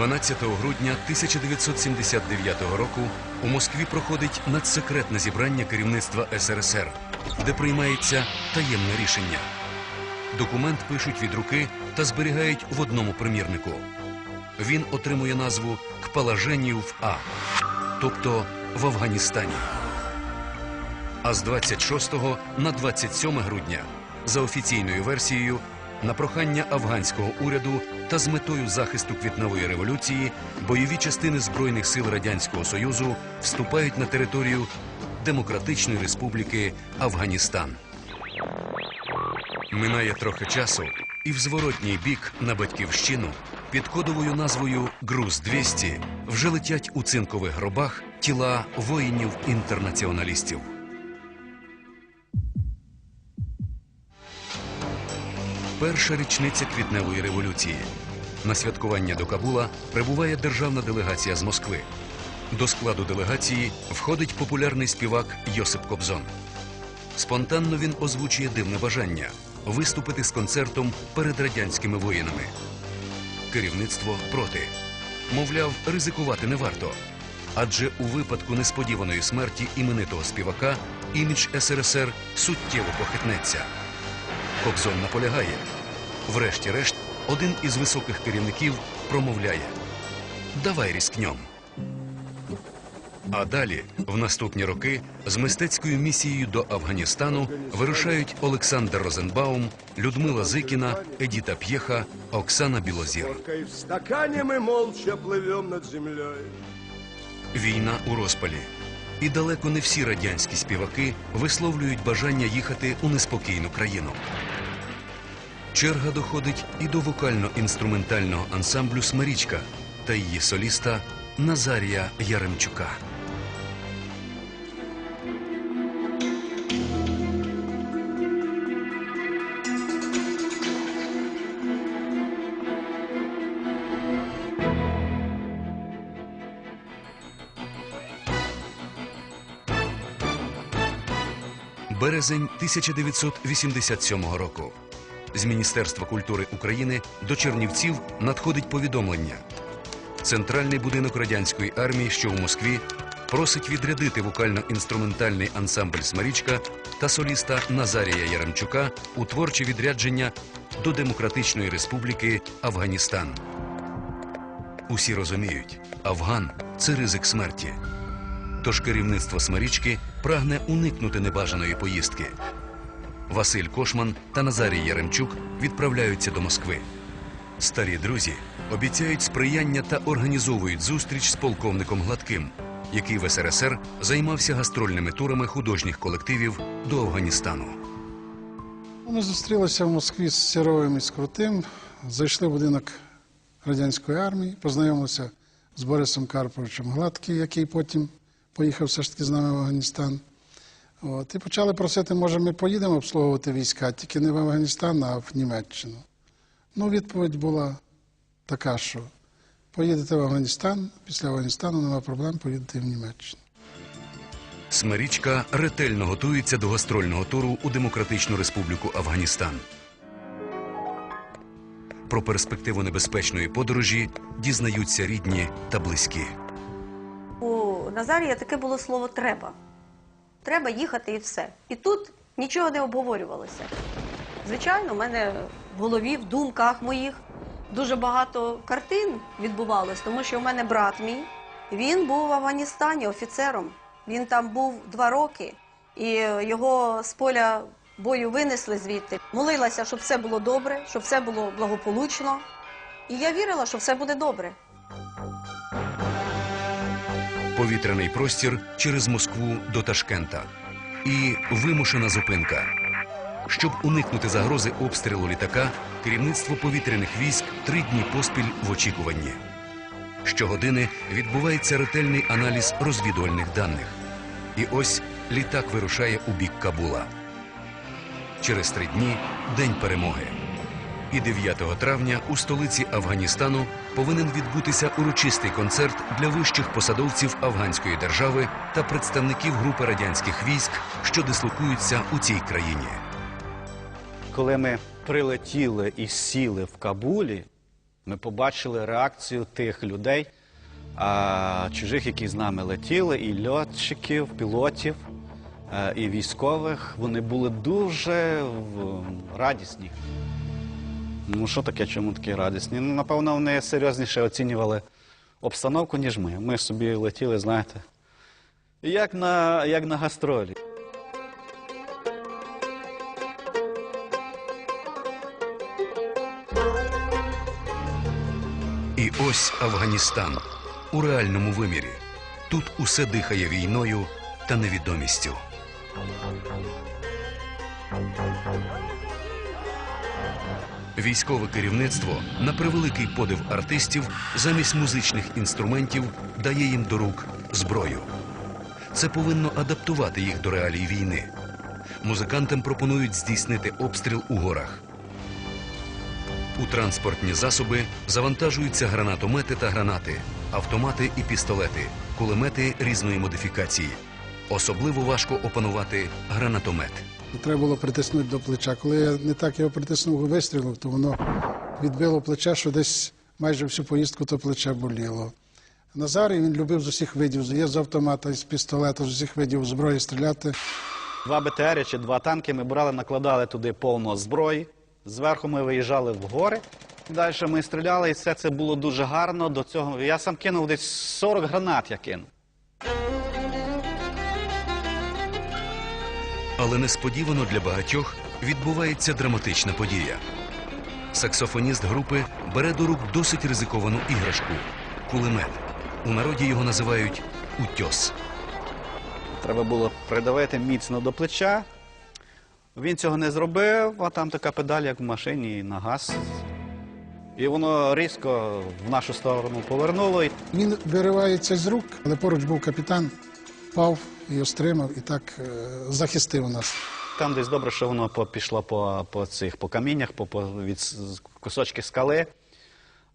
12 грудня 1979 року у Москві проходить надсекретне зібрання керівництва СРСР, де приймається таємне рішення. Документ пишуть від руки та зберігають в одному примірнику. Він отримує назву «Кпалаженів в А, тобто в Афганістані. А з 26 на 27 грудня, за офіційною версією, на прохання афганського уряду та з метою захисту квітневої революції бойові частини Збройних сил Радянського Союзу вступають на територію Демократичної Республіки Афганістан. Минає трохи часу, і в зворотній бік на батьківщину під кодовою назвою Груз 200 вже летять у цинкових гробах тіла воїнів-інтернаціоналістів. Перша річниця квітневої революції. На святкування до Кабула прибуває державна делегація з Москви. До складу делегації входить популярний співак Йосип Кобзон. Спонтанно він озвучує дивне бажання виступити з концертом перед радянськими воїнами. Керівництво проти. Мовляв, ризикувати не варто. Адже у випадку несподіваної смерті іменитого співака імідж СРСР суттєво похитнеться. Кобзон наполягає. Врешті-решт, один із високих керівників промовляє: Давай різкньом. А далі, в наступні роки, з мистецькою місією до Афганістану вирушають Олександр Розенбаум, Людмила Зикіна, Едіта П'єха, Оксана Білозір. Війна у розпалі. І далеко не всі радянські співаки висловлюють бажання їхати у неспокійну країну. Черга доходить і до вокально-інструментального ансамблю Смирічка та її соліста Назарія Яремчука. Березень 1987 року. З Міністерства культури України до Чернівців надходить повідомлення. Центральний будинок радянської армії, що в Москві, просить відрядити вокально-інструментальний ансамбль Смарічка та соліста Назарія Яремчука у творче відрядження до Демократичної Республіки Афганістан. Усі розуміють, Афган це ризик смерті. Тож керівництво Смарічки прагне уникнути небажаної поїздки. Василь Кошман та Назарій Яремчук відправляються до Москви. Старі друзі обіцяють сприяння та організовують зустріч з полковником Гладким, який в СРСР займався гастрольними турами художніх колективів до Афганістану. Ми зустрілися в Москві з Сіровим і з Крутим, зайшли в будинок радянської армії, познайомилися з Борисом Карповичем Гладкий, який потім поїхав все ж таки з нами в Афганістан. От, і почали просити, може, ми поїдемо обслуговувати війська, тільки не в Афганістан, а в Німеччину. Ну, відповідь була така, що поїдете в Афганістан, після Афганістану нема проблем, поїдете в Німеччину. Смирічка ретельно готується до гастрольного туру у Демократичну Республіку Афганістан. Про перспективу небезпечної подорожі дізнаються рідні та близькі. У Назарія таке було слово треба. Треба їхати і все. І тут нічого не обговорювалося. Звичайно, в мене в голові, в думках моїх дуже багато картин відбувалось, тому що в мене брат мій, він був в Афганістані офіцером. Він там був два роки, і його з поля бою винесли звідти. Молилася, щоб все було добре, щоб все було благополучно. І я вірила, що все буде добре. Повітряний простір через Москву до Ташкента. І вимушена зупинка. Щоб уникнути загрози обстрілу літака, керівництво повітряних військ три дні поспіль в очікуванні. Щогодини відбувається ретельний аналіз розвідувальних даних. І ось літак вирушає у бік Кабула. Через три дні день перемоги. І 9 травня у столиці Афганістану повинен відбутися урочистий концерт для вищих посадовців афганської держави та представників групи радянських військ, що дислокуються у цій країні. Коли ми прилетіли і сіли в Кабулі, Ми побачили реакцію тих людей, а, чужих, які з нами летіли, і льотчиків, пілотів, е, і військових. Вони були дуже радісні. Ну, що таке, чому такі радісні? Ну, напевно, вони серйозніше оцінювали обстановку, ніж ми. Ми собі летіли, знаєте, як на, як на гастролі. І ось Афганістан у реальному вимірі. Тут усе дихає війною та невідомістю. Військове керівництво, на превеликий подив артистів, замість музичних інструментів дає їм до рук зброю. Це повинно адаптувати їх до реалій війни. Музикантам пропонують здійснити обстріл у горах. У транспортні засоби завантажуються гранатомети та гранати, автомати і пістолети, кулемети різної модифікації. Особливо важко опанувати гранатомет. Треба було притиснути до плеча. Коли я не так його притиснув вистрілив, то воно відбило плече, що десь майже всю поїздку то плече боліло. Назарій він любив з усіх видів. Є з автомата, з пістолета, з усіх видів зброї стріляти. Два БТР чи два танки ми брали, накладали туди повно зброї. Зверху ми виїжджали в гори. Далі ми стріляли, і все це було дуже гарно. До цього я сам кинув десь 40 гранат. Я кинув. Але несподівано для багатьох відбувається драматична подія. Саксофоніст групи бере до рук досить ризиковану іграшку кулемет. У народі його називають утьос. Треба було придавити міцно до плеча. Він цього не зробив, а там така педаль, як в машині, на газ. І воно різко в нашу сторону повернуло. Він виривається з рук, але поруч був капітан, впав і стримав, і так е, захистив нас. Там десь добре, що воно пішло по, по цих по каміннях, по, по від кусочки скали.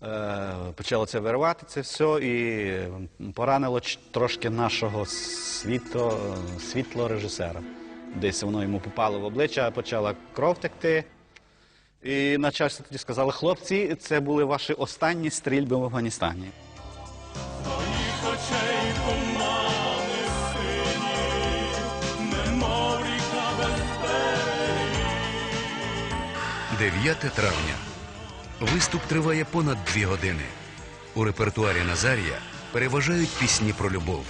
Е, почало це виривати це все і поранило трошки нашого світло, світлорежисера. Десь воно йому попало в обличчя, почала кров текти. І начальство тоді сказали, хлопці, це були ваші останні стрільби в Афганістані. 9 травня. Виступ триває понад дві години. У репертуарі Назарія переважають пісні про любов.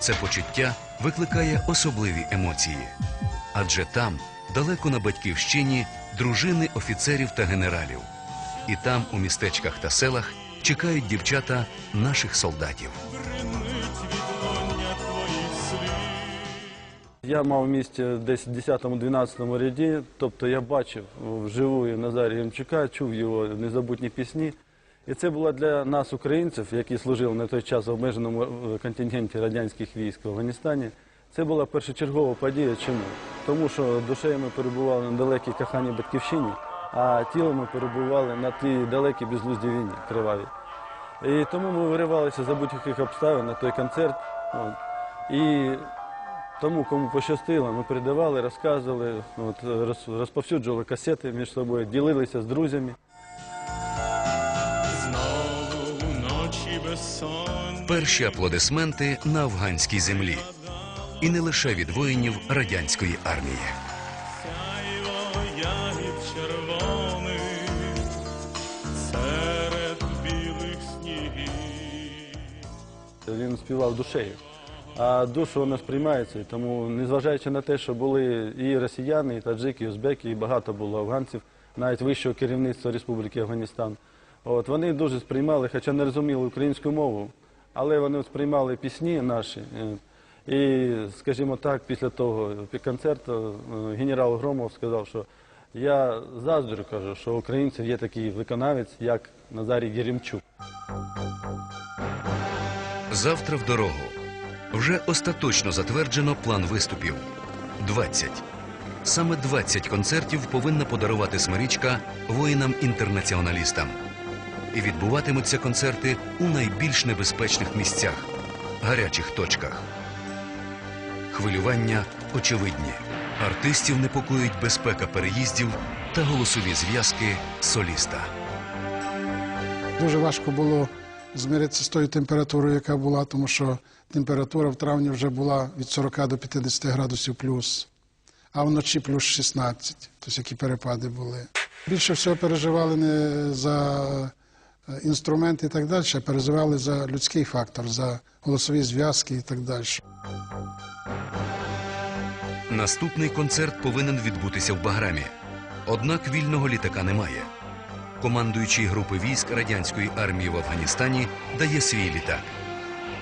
Це почуття викликає особливі емоції. Адже там, далеко на батьківщині, дружини офіцерів та генералів. І там, у містечках та селах, чекають дівчата наших солдатів. Я мав місце десь в 10-12 ряді, тобто я бачив вживу Назарія Ємчука, чув його незабутні пісні. І це було для нас, українців, які служили на той час в обмеженому е, контингенті радянських військ в Афганістані. Це була першочергова подія. Чому? Тому що душею ми перебували на далекій коханій батьківщині, а тілом ми перебували на тій далекій безглуздій війні кривавій. І тому ми виривалися за будь-яких обставин на той концерт. І тому, кому пощастило, ми передавали, розказували, от, роз- розповсюджували касети між собою, ділилися з друзями. Перші аплодисменти на афганській землі. І не лише від воїнів радянської армії. Він співав душею. А душу вона сприймається, тому, незважаючи на те, що були і росіяни, і таджики, і узбеки, і багато було афганців, навіть вищого керівництва Республіки Афганістан. От, вони дуже сприймали, хоча не розуміли українську мову, але вони сприймали пісні наші. Е, І, скажімо так, після того концерту е, генерал Громов сказав, що я заздрю, кажу, що українців є такий виконавець, як Назарій Єремчук. Завтра в дорогу. Вже остаточно затверджено план виступів 20. Саме 20 концертів повинна подарувати Смирічка воїнам-інтернаціоналістам. І відбуватимуться концерти у найбільш небезпечних місцях гарячих точках. Хвилювання очевидні. Артистів непокоїть безпека переїздів та голосові зв'язки соліста. Дуже важко було змиритися з тою температурою, яка була, тому що температура в травні вже була від 40 до 50 градусів плюс, а вночі плюс 16, тобто які перепади були. Більше всього переживали не за е, інструменти і так далі, а переживали за людський фактор, за голосові зв'язки і так далі. Наступний концерт повинен відбутися в Баграмі. Однак вільного літака немає. Командуючий групи військ радянської армії в Афганістані дає свій літак.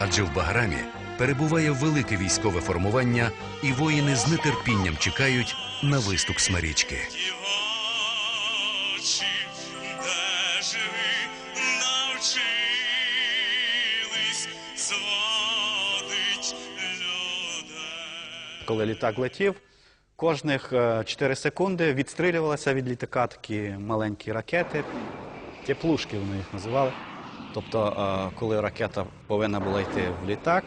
Адже в Баграмі перебуває велике військове формування, і воїни з нетерпінням чекають на виступ смарічки. Коли літак летів, кожних е, 4 секунди відстрілювалися від літака такі маленькі ракети, теплушки вони їх називали. Тобто, е, коли ракета повинна була йти в літак,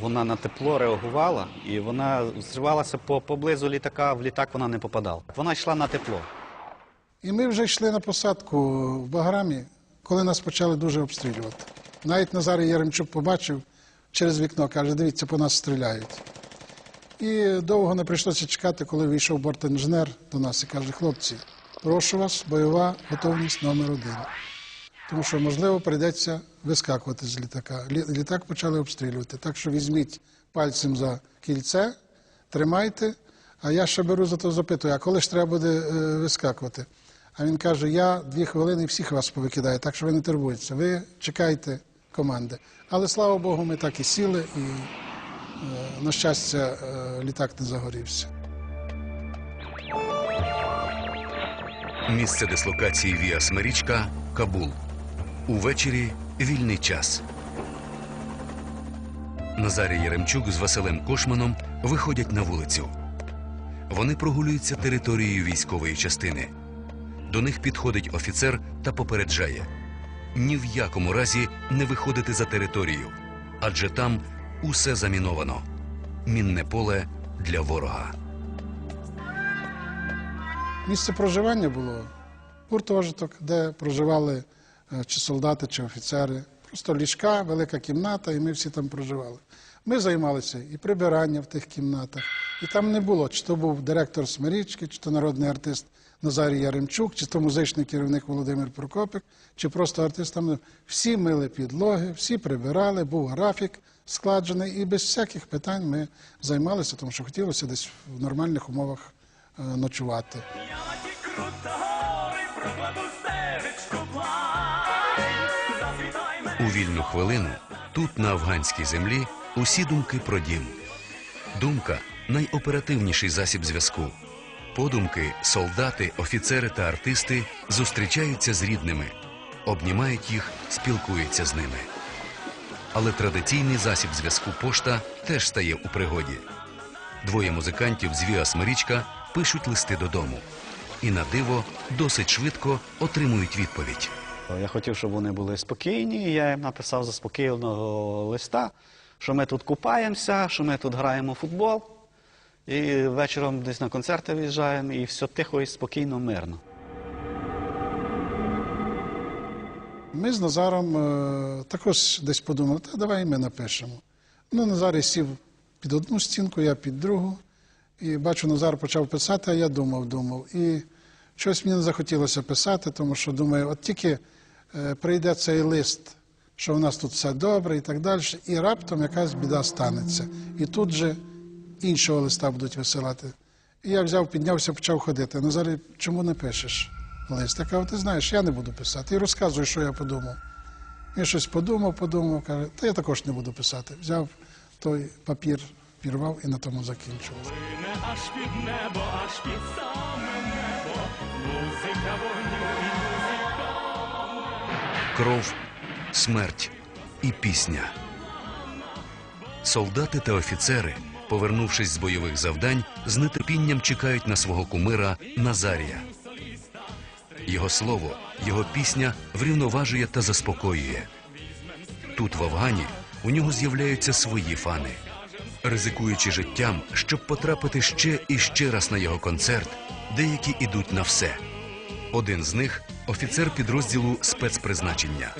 вона на тепло реагувала і вона зривалася по, поблизу літака, в літак вона не попадала. Вона йшла на тепло. І ми вже йшли на посадку в Баграмі, коли нас почали дуже обстрілювати. Навіть Назарій Яремчук побачив через вікно, каже, дивіться, по нас стріляють. І довго не прийшлося чекати, коли вийшов бортінженер до нас і каже, хлопці, прошу вас, бойова готовність номер один. Тому що, можливо, прийдеться вискакувати з літака. Лі- Літак почали обстрілювати. Так що візьміть пальцем за кільце, тримайте, а я ще беру за то запитую, а коли ж треба буде е, вискакувати? А він каже: я дві хвилини всіх вас повикидаю, так що ви не турбуйтеся. Ви чекайте команди. Але слава Богу, ми так і сіли, і, е, на щастя, е, літак не загорівся. Місце дислокації Віа Смирічка Кабул. Увечері вільний час. Назарій Яремчук з Василем Кошманом виходять на вулицю. Вони прогулюються територією військової частини. До них підходить офіцер та попереджає: ні в якому разі не виходити за територію, адже там усе заміновано. Мінне поле для ворога. Місце проживання було гуртожиток, де проживали чи солдати, чи офіцери. Просто ліжка, велика кімната, і ми всі там проживали. Ми займалися і прибиранням в тих кімнатах. І там не було, чи то був директор Смирічки, чи то народний артист Назарій Яремчук, чи то музичний керівник Володимир Прокопик, чи просто артист. Всі мили підлоги, всі прибирали, був графік складений, і без всяких питань ми займалися, тому що хотілося десь в нормальних умовах е, ночувати. У вільну хвилину тут, на афганській землі, усі думки про дім. Думка найоперативніший засіб зв'язку. Подумки, солдати, офіцери та артисти зустрічаються з рідними, обнімають їх, спілкуються з ними. Але традиційний засіб зв'язку пошта теж стає у пригоді. Двоє музикантів з Віа Смирічка пишуть листи додому. І на диво досить швидко отримують відповідь. Я хотів, щоб вони були спокійні. Я їм написав заспокійного листа, що ми тут купаємося, що ми тут граємо в футбол. І вечором десь на концерти виїжджаємо, і все тихо і спокійно, мирно. Ми з Назаром е, також десь подумали, та давай і ми напишемо. Ну, Назар сів під одну стінку, я під другу. І бачу, Назар почав писати, а я думав, думав. І щось мені не захотілося писати, тому що думаю, от тільки е, прийде цей лист, що в нас тут все добре і так далі, і раптом якась біда станеться. І тут же іншого листа будуть висилати. І я взяв, піднявся, почав ходити. Назар, чому не пишеш лист? Я кажу, ти знаєш, я не буду писати. І розказую, що я подумав. Він щось подумав, подумав, каже, та я також не буду писати. Взяв той папір, пірвав і на тому закінчував. Аж під небо, аж під саме небо, музика музика. Кров, смерть і пісня. Солдати та офіцери, повернувшись з бойових завдань, з нетерпінням чекають на свого кумира Назарія. Його слово, його пісня врівноважує та заспокоює. Тут, в Афгані, у нього з'являються свої фани. Ризикуючи життям, щоб потрапити ще і ще раз на його концерт, деякі ідуть на все. Один з них офіцер підрозділу спецпризначення.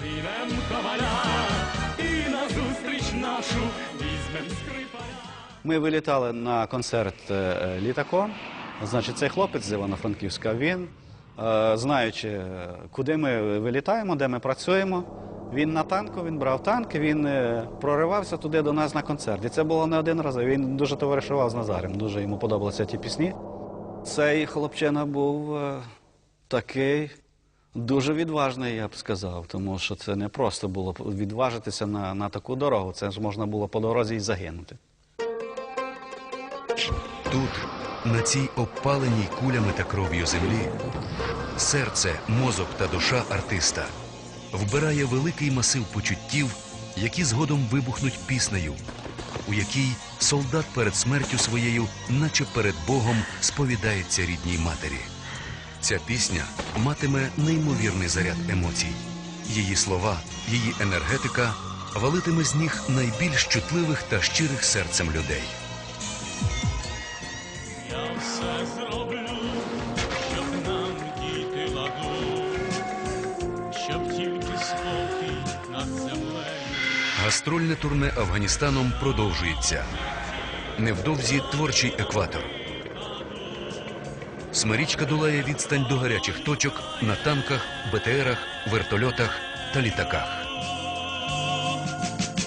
Ми вилітали на концерт е, літаком. Значить, цей хлопець з Івано-Франківська, він, е, знаючи, куди ми вилітаємо, де ми працюємо, він на танку, він брав танк, він е, проривався туди до нас на концерт. І це було не один раз. Він дуже товаришував з Назарем, дуже йому подобалися ті пісні. Цей хлопчина був такий дуже відважний, я б сказав, тому що це не просто було відважитися на, на таку дорогу. Це ж можна було по дорозі і загинути. Тут, на цій обпаленій кулями та кров'ю землі, серце, мозок та душа артиста вбирає великий масив почуттів, які згодом вибухнуть піснею, у якій солдат перед смертю своєю, наче перед Богом, сповідається рідній матері. Ця пісня матиме неймовірний заряд емоцій. Її слова, її енергетика валитиме з ніг найбільш чутливих та щирих серцем людей. Я все зроблю, щоб нам діти ладу, щоб тільки спокій над землею. Гастрольне турне Афганістаном продовжується. Невдовзі творчий екватор. Смирічка долає відстань до гарячих точок на танках, БТРах, вертольотах та літаках.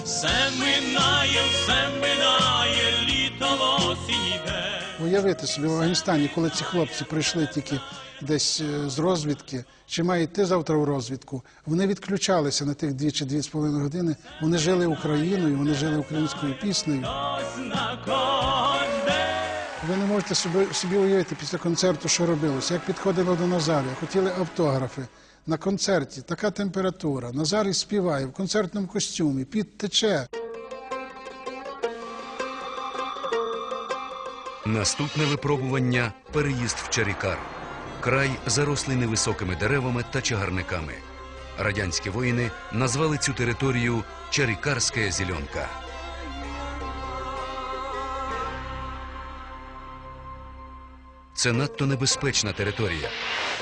Все минає, все минає, літо осінь. Уявити собі в Афганістані, коли ці хлопці прийшли тільки десь е, з розвідки, чи має йти завтра в розвідку, вони відключалися на тих дві чи дві з половиною години. Вони жили Україною, вони жили українською піснею. Ви не можете собі, собі уявити після концерту, що робилося, як підходили до Назарія, хотіли автографи. На концерті така температура. Назарій співає в концертному костюмі, під тече. Наступне випробування переїзд в Чарікар. Край зарослий невисокими деревами та чагарниками. Радянські воїни назвали цю територію Чарікарська зеленка. Це надто небезпечна територія,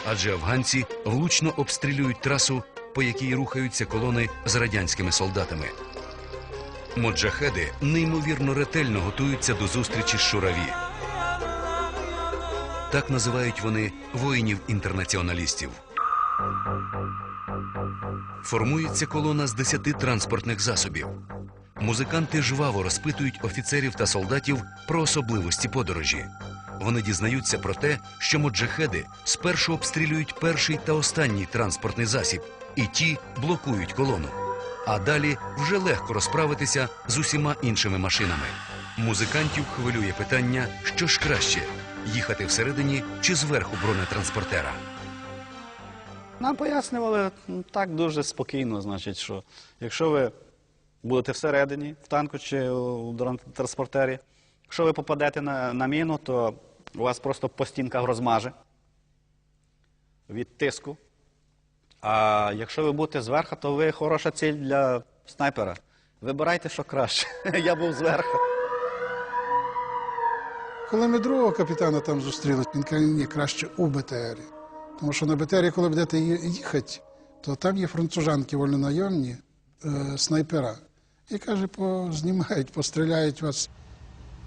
адже афганці влучно обстрілюють трасу, по якій рухаються колони з радянськими солдатами. Моджахеди неймовірно ретельно готуються до зустрічі з Шураві. Так називають вони воїнів-інтернаціоналістів. Формується колона з десяти транспортних засобів. Музиканти жваво розпитують офіцерів та солдатів про особливості подорожі. Вони дізнаються про те, що моджахеди спершу обстрілюють перший та останній транспортний засіб, і ті блокують колону. А далі вже легко розправитися з усіма іншими машинами. Музикантів хвилює питання, що ж краще їхати всередині чи зверху бронетранспортера. Нам пояснювали так дуже спокійно, значить, що якщо ви будете всередині, в танку чи у транспортері, якщо ви попадете на, на міну, то у вас просто по стінках розмаже від тиску. А якщо ви будете зверху, то ви хороша ціль для снайпера. Вибирайте, що краще. Я був зверху. Коли ми другого капітана там зустріли, він каже, ні, краще у БТРі. Тому що на БТРі, коли будете їхати, то там є францужанки вольнонайомні, е, снайпера. І каже, познімають, постріляють вас.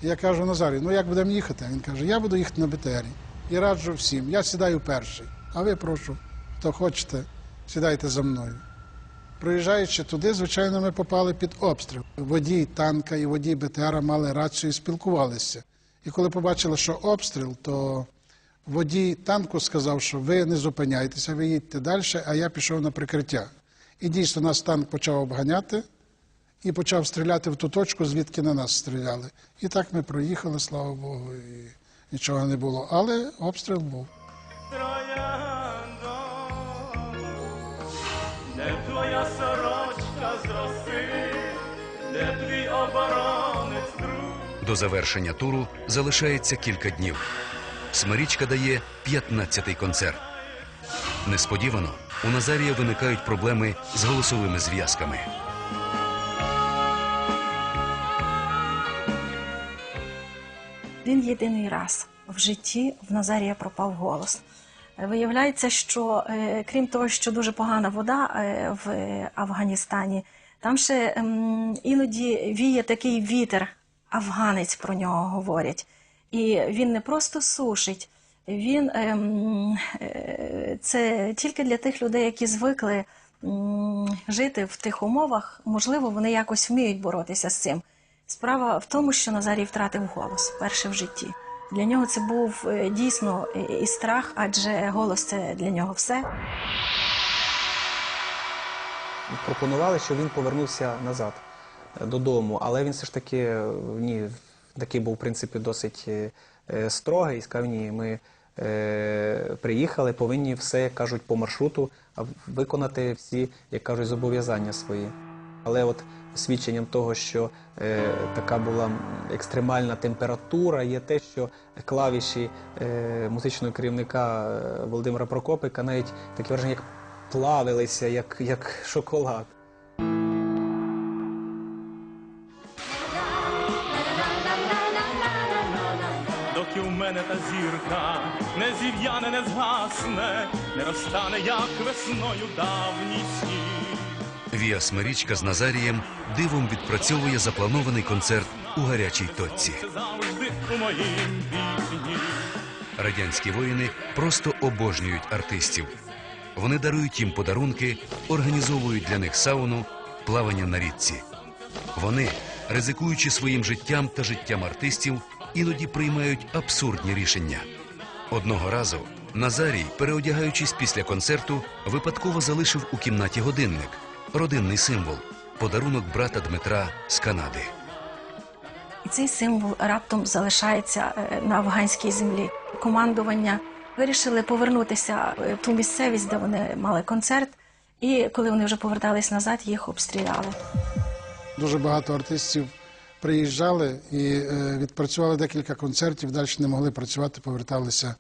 Я кажу Назарі, ну як будемо їхати? Він каже, я буду їхати на БТРі. І раджу всім. Я сідаю перший. А ви прошу, хто хочете, сідайте за мною. Проїжджаючи туди, звичайно, ми попали під обстріл. Водій танка і водій БТРа мали рацію і спілкувалися. І коли побачили, що обстріл, то водій танку сказав, що ви не зупиняйтеся, ви їдьте далі, а я пішов на прикриття. І дійсно нас танк почав обганяти і почав стріляти в ту точку, звідки на нас стріляли. І так ми проїхали, слава Богу, і нічого не було. Але обстріл був. Трояндо, де твоя сорочка з роси, де твій оборонець друг. До завершення туру залишається кілька днів. Смирічка дає 15-й концерт. Несподівано у Назарія виникають проблеми з голосовими зв'язками. Єдиний раз в житті в Назарія пропав голос. Виявляється, що е, крім того, що дуже погана вода е, в Афганістані, там ще ем, іноді віє такий вітер, афганець про нього говорять. І він не просто сушить, він ем, е, це тільки для тих людей, які звикли жити в тих умовах. Можливо, вони якось вміють боротися з цим. Справа в тому, що Назарій втратив голос вперше в житті. Для нього це був е, дійсно і- страх, адже голос це для нього все. пропонували, що він повернувся назад е, додому, але він все ж таки е, ні, такий був в принципі досить строгий сказав, ні, ми е, приїхали, повинні все, як кажуть, по маршруту виконати всі, як кажуть, зобов'язання свої. Але от свідченням того, що е, така була екстремальна температура, є те, що клавіші е, музичного керівника е, Володимира Прокопика навіть таке враження, як плавилися, як, як шоколад. доки в мене та зірка не зів'яне, не згасне, не розтане, як весною давній сніг. Віа Смирічка з Назарієм дивом відпрацьовує запланований концерт у гарячій точці. Радянські воїни просто обожнюють артистів. Вони дарують їм подарунки, організовують для них сауну, плавання на річці. Вони, ризикуючи своїм життям та життям артистів, іноді приймають абсурдні рішення. Одного разу Назарій, переодягаючись після концерту, випадково залишив у кімнаті годинник родинний символ, подарунок брата Дмитра з Канади. І цей символ раптом залишається е, на афганській землі. Командування вирішили повернутися е, в ту місцевість, де вони мали концерт. І коли вони вже повертались назад, їх обстріляли. Дуже багато артистів приїжджали і е, відпрацювали декілька концертів, далі не могли працювати, поверталися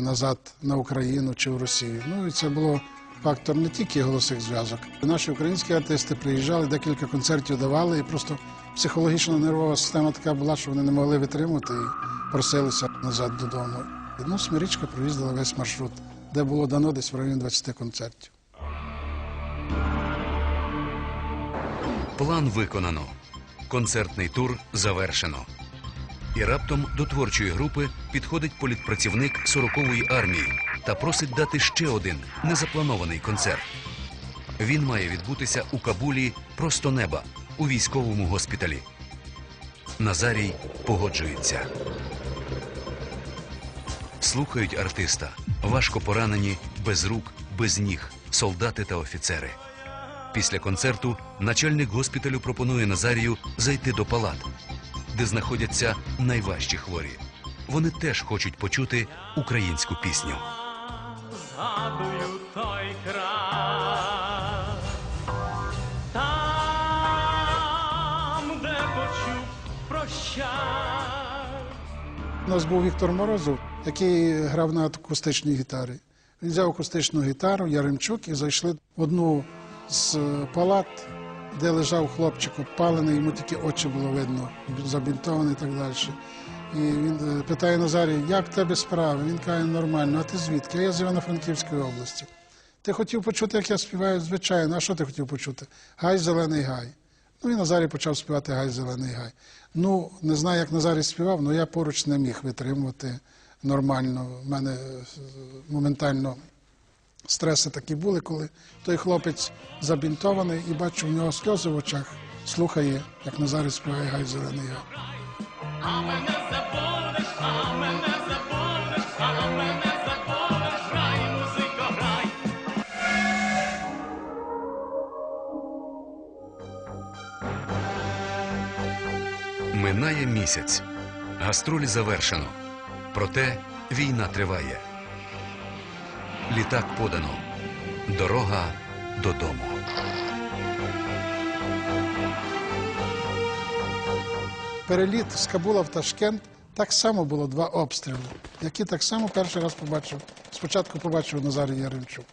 назад на Україну чи в Росію. Ну і це було фактор не тільки голосих зв'язок. Наші українські артисти приїжджали, декілька концертів давали, і просто психологічно нервова система така була, що вони не могли витримати і просилися назад додому. Ну, Смирічка проїздила весь маршрут, де було дано десь в районі 20 концертів. План виконано. Концертний тур завершено. І раптом до творчої групи підходить політпрацівник 40-ї армії та просить дати ще один незапланований концерт. Він має відбутися у Кабулі просто неба у військовому госпіталі. Назарій погоджується. Слухають артиста, важко поранені, без рук, без ніг, солдати та офіцери. Після концерту начальник госпіталю пропонує Назарію зайти до палат, де знаходяться найважчі хворі. Вони теж хочуть почути українську пісню. Згадую той край, там, де почув прощай. У нас був Віктор Морозов, який грав на акустичній гітарі. Він взяв акустичну гітару, Яремчук, і зайшли в одну з е, палат, де лежав хлопчик обпалений, йому тільки очі було видно, забінтований і так далі. І він е, питає Назарій, як в тебе справи? Він каже, нормально, а ти звідки? А я з Івано-Франківської області. Ти хотів почути, як я співаю? Звичайно, а що ти хотів почути? Гай, зелений гай. Ну і Назарій почав співати Гай зелений гай. Ну, не знаю, як Назарій співав, але я поруч не міг витримувати нормально. У мене е, моментально стреси такі були, коли той хлопець забінтований і бачу в нього сльози в очах, слухає, як Назарій співає Гай зелений гай. Місяць. Гастролі завершено. Проте війна триває. Літак подано. Дорога додому. Переліт з Кабула в Ташкент так само було два обстріли, які так само перший раз побачив. Спочатку побачив Назарій Яремчук.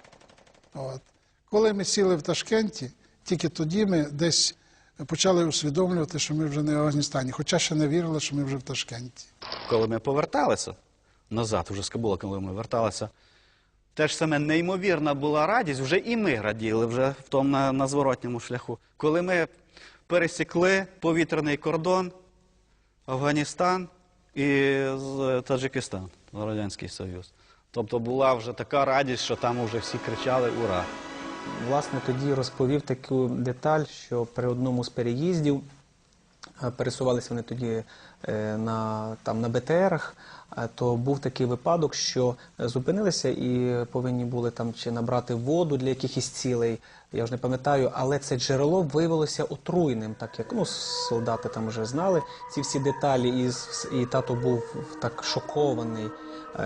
От. Коли ми сіли в Ташкенті, тільки тоді ми десь почали усвідомлювати, що ми вже не в Афганістані, хоча ще не вірили, що ми вже в Ташкенті. Коли ми поверталися назад, уже з Кабула, коли ми верталися, те ж саме неймовірна була радість, вже і ми раділи вже в тому на, на зворотньому шляху. Коли ми пересікли повітряний кордон, Афганістан і з- Таджикистан, Радянський Союз. Тобто була вже така радість, що там вже всі кричали Ура! Власне, тоді розповів таку деталь, що при одному з переїздів е, пересувалися вони тоді е, на, там, на БТРах, е, то був такий випадок, що зупинилися і повинні були там чи набрати воду для якихось цілей, я вже не пам'ятаю, але це джерело виявилося отруйним, так як ну, солдати там вже знали ці всі деталі, і, і тато був так шокований,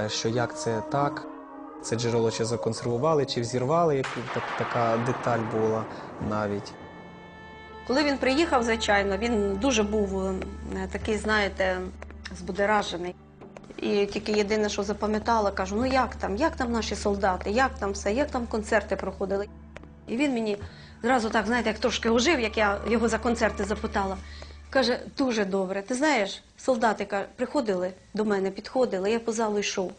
що як це так. Це джерело чи законсервували, чи взірвали, як так, така деталь була навіть. Коли він приїхав, звичайно, він дуже був е, такий, знаєте, збудеражений. І тільки єдине, що запам'ятала, кажу, ну як там, як там наші солдати, як там все, як там концерти проходили. І він мені зразу так, знаєте, як трошки ожив, як я його за концерти запитала. Каже, дуже добре. Ти знаєш, солдати приходили до мене, підходили, я по залу йшов,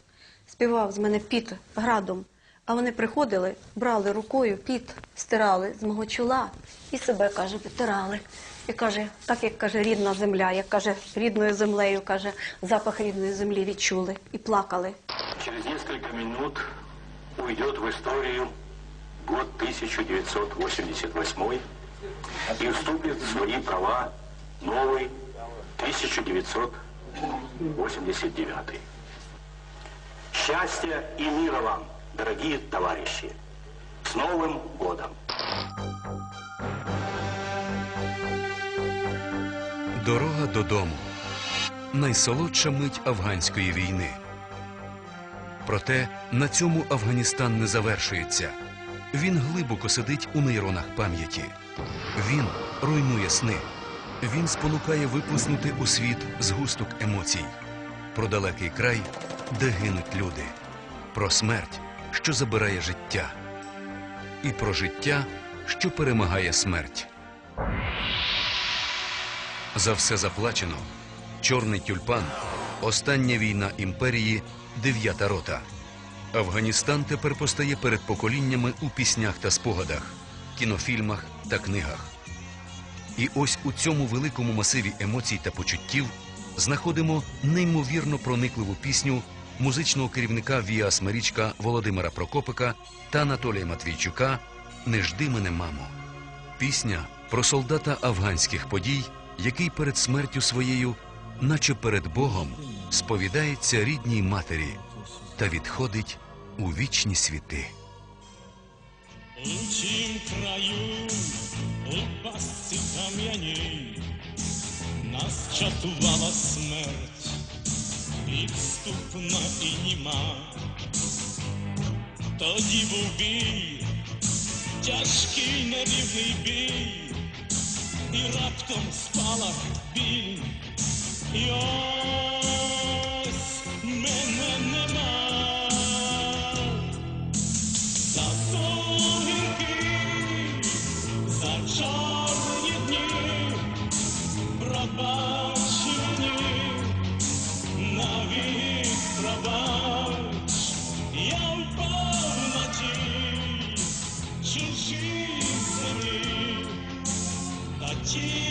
співав з мене піт градом. А вони приходили, брали рукою, піт стирали з мого чола і себе, каже, витирали. І каже, так як каже, рідна земля, як каже, рідною землею, каже, запах рідної землі відчули і плакали. Через несколько минут уйдет в историю год 1988 и вступит в свои права новый 1989. Счастья и мира вам, дорогие товарищи! С Новым годом! Дорога додому найсолодша мить афганської війни. Проте на цьому Афганістан не завершується. Він глибоко сидить у нейронах пам'яті. Він руйнує сни. Він спонукає виплеснути у світ згусток емоцій. Про далекий край, де гинуть люди. Про смерть, що забирає життя. І про життя, що перемагає смерть. За все заплачено. Чорний тюльпан. Остання війна імперії. Дев'ята рота. Афганістан тепер постає перед поколіннями у піснях та спогадах, кінофільмах та книгах. І ось у цьому великому масиві емоцій та почуттів знаходимо неймовірно проникливу пісню музичного керівника Віа Смирічка Володимира Прокопика та Анатолія Матвійчука Не жди мене, мамо. Пісня про солдата афганських подій, який перед смертю своєю, наче перед Богом, сповідається рідній матері та відходить у вічні світи. У тім краю, у пастці кам'яній, нас чатувала смерть, підступна і німа. Тоді був бій, тяжкий нерівний бій, і раптом спалах біль. Та